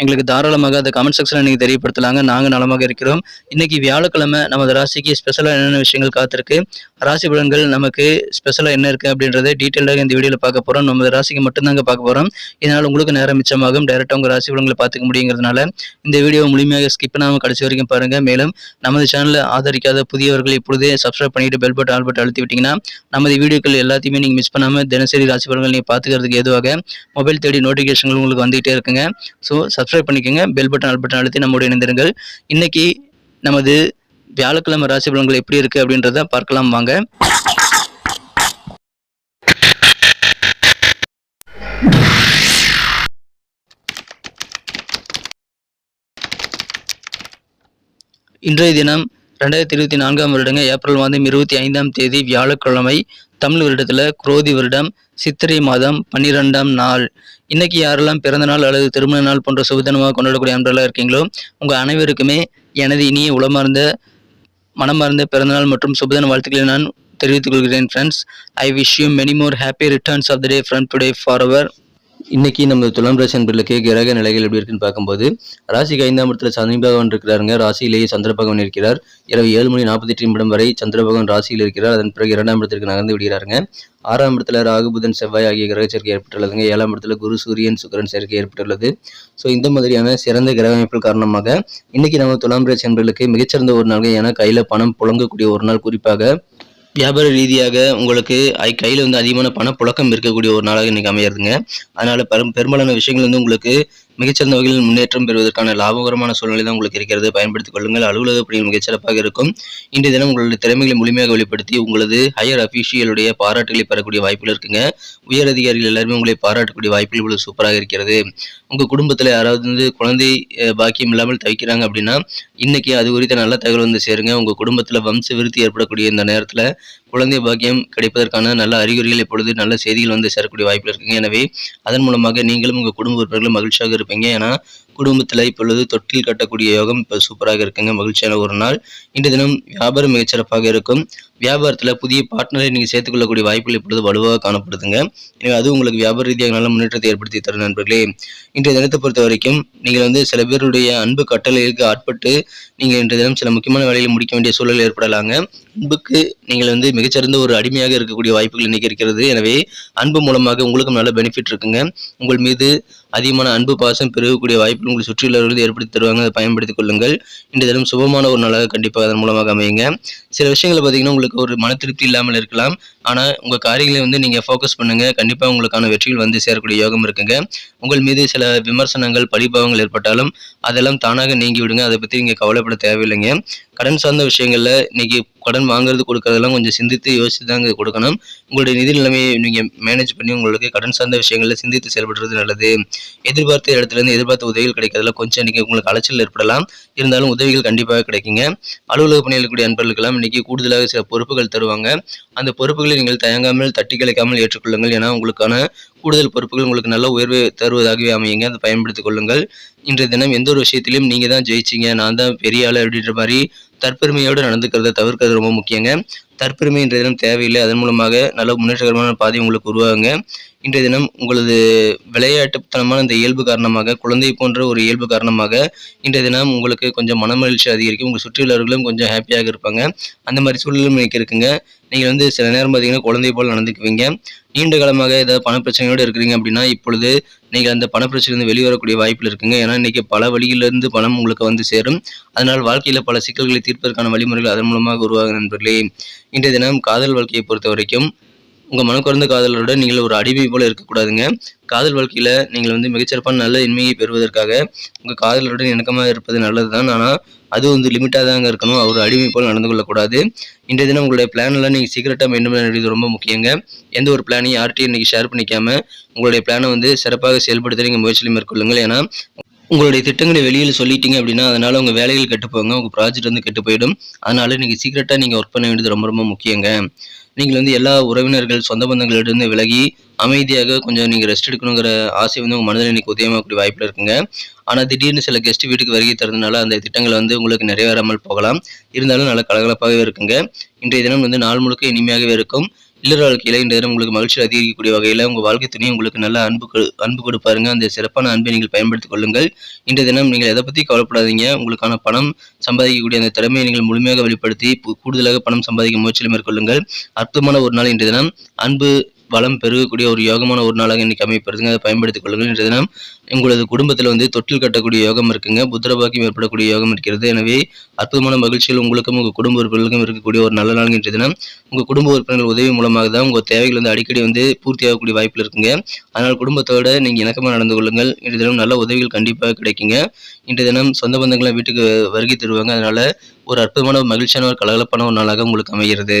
எங்களுக்கு தாராளமாக அந்த கமெண்ட் செக்ஷனில் நீங்கள் தெரியப்படுத்தலாங்க. நாங்கள் நலமாக இருக்கிறோம். இன்னைக்கு வியாழக்கிழமை நமது ராசிக்கு ஸ்பெஷலாக என்னென்ன விஷயங்கள் காத்திருக்கு? ராசி பலன்கள் நமக்கு ஸ்பெஷலாக என்ன இருக்குது அப்படின்றத டீட்டெயிலாக இந்த வீடியோவில் பார்க்க போகிறோம் நமது ராசிக்கு மட்டும்தாங்க பார்க்க போகிறோம் இதனால் உங்களுக்கு நேரம் மிச்சமாகும். டைரெக்டாக உங்கள் ராசி பலன்களை பார்த்துக்க முடியுங்கிறதுனால இந்த வீடியோ முழுமையாக ஸ்கிப் பண்ணாமல் கடைசி வரைக்கும் பாருங்கள் மேலும் நமது சேனலை ஆதரிக்காத புதியவர்கள் இப்பொழுதே சப்ஸ்கிரைப் பண்ணிட்டு பெல் பட்டன் ஆல் பட்டன் அழுத்தி விட்டிங்கன்னா நமது வீடியோக்கள் எல்லாத்தையுமே நீங்கள் மிஸ் பண்ணாமல் தினசரி ராசி பலன்கள் நீங்கள் பார்த்துக்கிறதுக்கு ஏதுவாக மொபைல் தேடி நோட்டிஃபிகேஷன்கள் உங்களுக்கு வந்துகிட்டே இருக்குங்க. ஸோ சப்ஸ்கிரைப் சப்ஸ்கிரைப் பண்ணிக்கோங்க. பெல் பட்டன் ஆல் பட்டன் அழுத்தி நம்முடைய இணைந்திருங்கள். இன்னைக்கு நமது வியாழக்கிழமை ராசி பலன்கள் எப்படி இருக்குது அப்படின்றத பார்க்கலாம் வாங்க. இன்றைய தினம் ரெண்டாயிரத்தி இருபத்தி நான்காம் வருடங்க ஏப்ரல் மாதம் இருபத்தி ஐந்தாம் தேதி வியாழக்கிழமை தமிழ் வருடத்தில் குரோதி வருடம் சித்திரை மாதம் பன்னிரெண்டாம் நாள். இன்னைக்கு யாரெல்லாம் பிறந்த நாள் அல்லது திருமண நாள் போன்ற சுபதினமாக கொண்டாடக்கூடிய அன்றெல்லாம் இருக்கீங்களோ உங்கள் அனைவருக்குமே எனது இனிய உளமார்ந்த மனமார்ந்த பிறந்தநாள் மற்றும் சுபதின வாழ்த்துக்களை நான் தெரிவித்துக் கொள்கிறேன் friends I wish you many more happy returns of the day from today for our இன்னைக்கு நம்ம துலாம் ராசி அன்பர்களுக்கு கிரக நிலைகள் எப்படி இருக்குன்னு பார்க்கும்போது ராசிக்கு ஐந்தாம் இடத்துல சனி பகவான் இருக்கிறாருங்க. ராசியிலேயே சந்திர பகவான் இருக்கிறார். இரவு ஏழு மணி நாற்பத்தி எட்டு நிமிடம் வரை சந்திர பகவான் ராசியில் இருக்கிறார். அதன் பிறகு இரண்டாம் இடத்திற்கு நகர்ந்து விடுகிறாருங்க. ஆறாம் இடத்துல ராகுபுதன் செவ்வாய் ஆகிய கிரக சேர்க்கை ஏற்பட்டுள்ளதுங்க. ஏழாம் இடத்துல குரு சூரியன் சுக்கரன் சேர்க்கை ஏற்பட்டுள்ளது. ஸோ இந்த மாதிரியான சிறந்த கிரக அமைப்புகள் காரணமாக இன்னைக்கு நம்ம துலாம் ராசி அன்பர்களுக்கு மிகச்சிறந்த ஒரு நாள் ஏன்னா கையில் பணம் புழங்கக்கூடிய ஒரு நாள். குறிப்பாக வியாபார ரீதியாக உங்களுக்கு ஐ கையில் வந்து அதிகமான பணப்புழக்கம் இருக்கக்கூடிய ஒரு நாளாக இன்றைக்கி அமையிறதுங்க. அதனால் பெரும் பெரும்பாலான விஷயங்கள் வந்து உங்களுக்கு மிகச்சிறந்த வகையில் முன்னேற்றம் பெறுவதற்கான லாபகரமான சூழ்நிலை தான் உங்களுக்கு இருக்கிறது. பயன்படுத்திக் கொள்ளுங்கள். அலுவலக பணிகள் மிகச்சிறப்பாக இருக்கும். இன்றைய தினம் உங்களுடைய திறமைகளை முழுமையாக வெளிப்படுத்தி உங்களது ஹையர் அபிஷியலுடைய பாராட்டுகளை பெறக்கூடிய வாய்ப்புகள் இருக்குங்க. உயர் அதிகாரிகள் எல்லாருமே உங்களை பாராட்டக்கூடிய வாய்ப்புகள் இவ்வளவு சூப்பராக இருக்கிறது. உங்க குடும்பத்தில் யாராவது வந்து குழந்தை பாக்கியம் இல்லாமல் தவிக்கிறாங்க அப்படின்னா இன்னைக்கு அது குறித்த நல்ல தகவல் வந்து சேருங்க. உங்க குடும்பத்தில் வம்ச விருத்தி ஏற்படக்கூடிய இந்த நேரத்தில் குழந்தை பாக்கியம் கிடைப்பதற்கான நல்ல அறிகுறிகள் இப்பொழுது நல்ல செய்திகள் வந்து சேரக்கூடிய வாய்ப்புகள் இருக்குங்க. எனவே அதன் மூலமாக நீங்களும் உங்கள் குடும்ப உறுப்பினர்களும் மகிழ்ச்சியாக இருப்பீங்க. ஏன்னா குடும்பத்தில் இப்பொழுது தொட்டில் கட்டக்கூடிய யோகம் இப்போ சூப்பராக இருக்குங்க. மகிழ்ச்சியான ஒரு நாள். இன்று தினம் வியாபாரம் மிகச்சிறப்பாக இருக்கும். வியாபாரத்தில் புதிய பார்ட்னரை நீங்கள் சேர்த்துக்கொள்ளக்கூடிய வாய்ப்புகள் இப்பொழுது வலுவாக காணப்படுதுங்க. எனவே அது உங்களுக்கு வியாபார ரீதியாக நல்ல முன்னேற்றத்தை ஏற்படுத்தி தரும் நண்பர்களே. இன்றைய தினத்தை பொறுத்த வரைக்கும் நீங்கள் வந்து சில பேருடைய அன்பு கட்டளைகளுக்கு ஆட்பட்டு நீங்கள் இன்றைய தினம் சில முக்கியமான வேலையில் முடிக்க வேண்டிய சூழல் ஏற்படலாங்க. அன்புக்கு நீங்கள் வந்து மிகச்சிறந்த ஒரு அடிமையாக இருக்கக்கூடிய வாய்ப்புகள் இன்னைக்கு இருக்கிறது. எனவே அன்பு மூலமாக உங்களுக்கும் நல்ல பெனிஃபிட் இருக்குங்க. உங்கள் மீது அதிகமான அன்பு பாசம் பெருகக்கூடிய வாய்ப்புகள் உங்களை சுற்றியுள்ளவர்கள் ஏற்படுத்தி தருவாங்க. அதை பயன்படுத்திக் கொள்ளுங்கள். இன்று தினம் சுபமான ஒரு நாளாக கண்டிப்பாக அதன் மூலமாக அமையுங்க. சில விஷயங்களை பார்த்தீங்கன்னா உங்களுக்கு ஒரு மன திருப்தி இல்லாமல் இருக்கலாம். ஆனால் உங்கள் காரியங்களை வந்து நீங்கள் ஃபோக்கஸ் பண்ணுங்க. கண்டிப்பாக உங்களுக்கான வெற்றிகள் வந்து சேரக்கூடிய யோகம் இருக்குங்க. உங்கள் மீது சில விமர்சனங்கள் பழிபாவங்கள் ஏற்பட்டாலும் அதெல்லாம் தானாக நீங்கி விடுங்க அதை பற்றி நீங்கள் கவலைப்பட தேவையில்லைங்க. கடன் சார்ந்த விஷயங்களில் இன்னைக்கு கடன் வாங்குறது கொடுக்கறதெல்லாம் கொஞ்சம் சிந்தித்து யோசித்து தாங்க கொடுக்கணும். உங்களுடைய நிதி நிலைமையை நீங்கள் மேனேஜ் பண்ணி உங்களுக்கு கடன் சார்ந்த விஷயங்களில் சிந்தித்து செயல்படுறது நல்லது. எதிர்பார்த்த இடத்துலேருந்து எதிர்பார்த்த உதவிகள் கிடைக்கிறதுல கொஞ்சம் இன்னைக்கு உங்களுக்கு அலைச்சல் ஏற்படலாம். இருந்தாலும் உதவிகள் கண்டிப்பாக கிடைக்குங்க. அலுவலக பணியில் கூடிய இன்றைக்கி கூடுதலாக சில பொறுப்புகள் தருவாங்க. அந்த பொறுப்புகளை நீங்கள் தயங்காமல் தட்டி கலைக்காமல் ஏற்றுக்கொள்ளுங்கள். ஏன்னா உங்களுக்கான கூடுதல் பொறுப்புகள் உங்களுக்கு நல்ல உயர்வை தருவதாகவே அமையுங்க. அதை பயன்படுத்திக் கொள்ளுங்கள். இன்றைய தினம் எந்த ஒரு விஷயத்திலையும் நீங்கள் தான் ஜெயிச்சிங்க. நான் தான் பெரிய ஆள் அப்படின்ற மாதிரி தற்பெருமையோடு நடந்துக்கிறத தவிர்க்கிறது ரொம்ப முக்கியங்க. தற்பெருமை இன்றைய தினம் தேவையில்லை. அதன் மூலமாக நல்ல முன்னேற்றகரமான பாதை உங்களுக்கு உருவாகுங்க. இன்றைய தினம் உங்களது விளையாட்டுத்தனமான இந்த இயல்பு காரணமாக குழந்தை போன்ற ஒரு இயல்பு காரணமாக இன்றைய தினம் உங்களுக்கு கொஞ்சம் மனமகிழ்ச்சி அதிகரிக்கும். உங்கள் சுற்றியுள்ளவர்களும் கொஞ்சம் ஹாப்பியாக இருப்பாங்க. அந்த மாதிரி சூழலும் இன்னைக்கு இருக்குங்க. நீங்கள் வந்து சில நேரம் பார்த்தீங்கன்னா குழந்தை போல் நடந்துக்குவீங்க. நீண்ட காலமாக ஏதாவது பணப்பிரச்சனையோடு இருக்கிறீங்க அப்படின்னா இப்பொழுது நீங்கள் அந்த பணப்பிரச்சனையிலிருந்து வெளிவரக்கூடிய வாய்ப்பில் இருக்குங்க. ஏன்னா இன்றைக்கி பல வழியிலிருந்து பணம் உங்களுக்கு வந்து சேரும். அதனால் வாழ்க்கையில் பல சிக்கல்களை தீர்ப்பதற்கான வழிமுறைகள் அதன் மூலமாக உருவாகும் நண்பர்களே. இன்றைய தினம் காதல் வாழ்க்கையை பொறுத்த வரைக்கும் உங்கள் மனக்குறந்த காதலருடன் நீங்கள் ஒரு அடிமை போல் இருக்கக்கூடாதுங்க. காதல் வாழ்க்கையில் நீங்கள் வந்து மிகச்சிறப்பான நல்ல இன்மையை பெறுவதற்காக உங்கள் காதலருடன் இணக்கமாக இருப்பது நல்லது தான் ஆனால் அது வந்து லிமிட்டாக தாங்க இருக்கணும். அவர் அடிமை போல் நடந்து கொள்ளக்கூடாது. இன்றைய தினம் உங்களுடைய பிளானெல்லாம் நீங்கள் சீக்கிரட்டாக மெயின்டைன் பண்ணுறது ரொம்ப முக்கியங்க. எந்த ஒரு பிளானையும் யார்ட்டையும் இன்றைக்கி ஷேர் பண்ணிக்காமல் உங்களுடைய பிளானை வந்து சிறப்பாக செயல்படுத்த நீங்கள் முயற்சியில் மேற்கொள்ளுங்கள். ஏன்னா உங்களுடைய திட்டங்களை வெளியில் சொல்லிட்டீங்க அப்படின்னா அதனால் உங்கள் வேலைகள் கெட்டு போங்க உங்கள் ப்ராஜெக்ட் வந்து கெட்டு போயிடும். அதனால் நீங்கள் சீக்கிரட்டாக நீங்கள் ஒர்க் பண்ண வேண்டியது ரொம்ப ரொம்ப முக்கியங்க. நீங்கள் வந்து எல்லா உறவினர்கள் சொந்த பந்தங்களிடந்து விலகி அமைதியாக கொஞ்சம் நீங்கள் ரெஸ்ட் எடுக்கணுங்கிற ஆசை வந்து உங்கள் மனதில் இன்றைக்கி உதயமாகக்கூடிய வாய்ப்பில் இருக்குங்க. ஆனால் திடீர்னு சில கெஸ்ட் வீட்டுக்கு வருகை தரதுனால அந்த திட்டங்கள் வந்து உங்களுக்கு நிறைவேறாமல் போகலாம். இருந்தாலும் நல்ல கலகலப்பாகவே இருக்குங்க. இன்றைய தினம் வந்து நாள் முழுக்க இனிமையாகவே இருக்கும். இல்லற வாழ்க்கையில் இந்த உங்களுக்கு மகிழ்ச்சி அதிகரிக்கக்கூடிய வகையில் உங்கள் வாழ்க்கை துணை உங்களுக்கு நல்ல அன்பு கொடு- அன்பு கொடுப்பாருங்க அந்த சிறப்பான அன்பை நீங்கள் பயன்படுத்திக் கொள்ளுங்கள். இன்றைய தினம் நீங்கள் எதை பற்றி கவலைப்படாதீங்க. உங்களுக்கான பணம் சம்பாதிக்கக்கூடிய அந்த திறமையை நீங்கள் முழுமையாக வெளிப்படுத்தி கூடுதலாக பணம் சம்பாதிக்க முயற்சியில் மேற்கொள்ளுங்கள். அற்புதமான ஒரு நாள் இன்றைய தினம். அன்பு வளம் பெருகக்கூடிய ஒரு யோகமான ஒரு நாளாக இன்றைக்கி அமைப்பிறதுங்க அதை பயன்படுத்திக் கொள்ளுங்கள். இன்றைய தினம் உங்களது குடும்பத்தில் வந்து தொட்டில் கட்டக்கூடிய யோகம் இருக்குங்க. புத்திரபாக்கியம் ஏற்படக்கூடிய யோகம் இருக்கிறது. எனவே அற்புதமான மகிழ்ச்சிகள் உங்களுக்கும் உங்கள் குடும்ப உறுப்பினர்களுக்கும் இருக்கக்கூடிய ஒரு நல்ல நாள் இன்றைய தினம். உங்கள் குடும்ப உறுப்பினர்கள் உதவி மூலமாக தான் உங்கள் தேவைகள் வந்து அடிக்கடி வந்து பூர்த்தி ஆகக்கூடிய வாய்ப்பில் இருக்குங்க. அதனால் குடும்பத்தோட நீங்கள் இணக்கமாக நடந்து கொள்ளுங்கள். இன்றைய தினம் நல்ல உதவிகள் கண்டிப்பாக கிடைக்குங்க. இன்றைய தினம் சொந்த பந்தங்களை வீட்டுக்கு வருகை தருவாங்க. அதனால் ஒரு அற்புதமான மகிழ்ச்சியான ஒரு கலகலப்பான ஒரு நாளாக உங்களுக்கு அமைகிறது.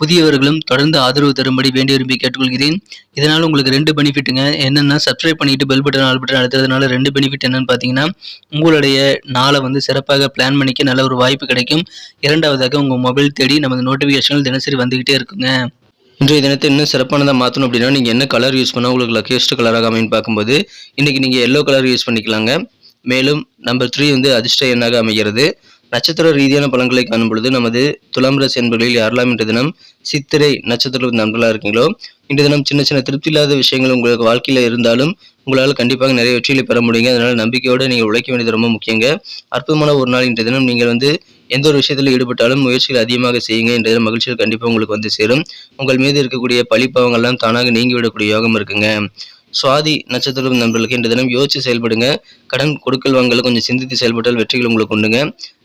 புதியவர்களும் தொடர்ந்து ஆதரவு தரும்படி வேண்டி விரும்பி கேட்டுக்கொள்கிறேன். இதனால் உங்களுக்கு ரெண்டு பெனிஃபிட்டுங்க என்னென்னா சப்ஸ்கிரைப் பண்ணிட்டு பெல் பட்டன் ஆல் பட்டன் அழுத்துறதுனால ரெண்டு பெனிஃபிட் என்னன்னு பார்த்தீங்கன்னா உங்களுடைய நாளை வந்து சிறப்பாக பிளான் பண்ணிக்க நல்ல ஒரு வாய்ப்பு கிடைக்கும். இரண்டாவதாக உங்கள் மொபைல் தேடி நமது நோட்டிஃபிகேஷன்கள் தினசரி வந்துக்கிட்டே இருக்குங்க. இன்றைய தினத்தை இன்னும் சிறப்பானதாக மாற்றணும் அப்படின்னா நீங்கள் என்ன கலர் யூஸ் பண்ணால் உங்களுக்கு லக்கியஸ்ட் கலராக அமைன்னு பார்க்கும்போது இன்றைக்கி நீங்கள் எல்லோ கலர் யூஸ் பண்ணிக்கலாங்க. மேலும் நம்பர் த்ரீ வந்து அதிர்ஷ்ட எண்ணாக அமைகிறது. நட்சத்திர ரீதியான பலன்களை காணும் பொழுது நமது துலாம் ராசி என்பர்களில் யாரெல்லாம் இன்று தினம் சித்திரை நட்சத்திர நண்பர்களாக இருக்கீங்களோ இன்று தினம் சின்ன சின்ன திருப்தி இல்லாத விஷயங்கள் உங்களுக்கு வாழ்க்கையில் இருந்தாலும் உங்களால் கண்டிப்பாக நிறைய வெற்றிகளை பெற முடியுங்க. அதனால் நம்பிக்கையோடு நீங்கள் உழைக்க வேண்டியது ரொம்ப முக்கியங்க. அற்புதமான ஒரு நாள் இன்றைய தினம். நீங்கள் வந்து எந்த ஒரு விஷயத்தில் ஈடுபட்டாலும் முயற்சிகள் அதிகமாக செய்யுங்க. இன்றைய தினம் மகிழ்ச்சிகள் கண்டிப்பாக உங்களுக்கு வந்து சேரும். உங்கள் மீது இருக்கக்கூடிய பழிப்பாவங்கள்லாம் தானாக நீங்கி விடக்கூடிய யோகம் இருக்குங்க. சுவாதி நட்சத்திரம் நண்பர்களுக்கு இன்று தினம் யோசிச்சு செயல்படுங்க. கடன் கொடுக்கல் வாங்கல கொஞ்சம் சிந்தித்து செயல்பட்டால் வெற்றிகள் உங்களுக்கு உண்டுங்க.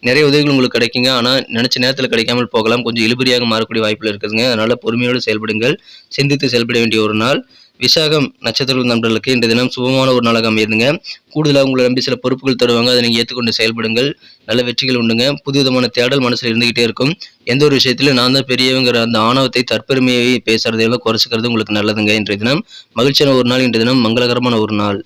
நிறைய உதவிகள் உங்களுக்கு கிடைக்குங்க. ஆனால் நினைச்ச நேரத்தில் கிடைக்காமல் போகலாம். கொஞ்சம் இழுபறியாக மாறக்கூடிய வாய்ப்புகள் இருக்குதுங்க. அதனால பொறுமையோடு செயல்படுங்கள். சிந்தித்து செயல்பட வேண்டிய ஒரு நாள். விசாகம் நட்சத்திர நண்பர்களுக்கு இந்த தினம் சுபமான ஒரு நாளாக அமையுதுங்க. கூடுதலாக உங்களை நம்பி சில பொறுப்புகள் தருவாங்க. அதை நீங்கள் ஏற்றுக்கொண்டு செயல்படுங்கள். நல்ல வெற்றிகள் உண்டுங்க. புது விதமான தேடல் மனசில் இருந்துகிட்டே இருக்கும். எந்த ஒரு விஷயத்திலும் நான் தான் பெரியவங்கிற அந்த ஆணவத்தை தற்பெருமையை பேசுறதையெல்லாம் குறைச்சிக்கிறது உங்களுக்கு நல்லதுங்க இன்றைய தினம். மகிழ்ச்சியான ஒரு நாள் இன்றைய தினம். மங்களகரமான ஒரு நாள்.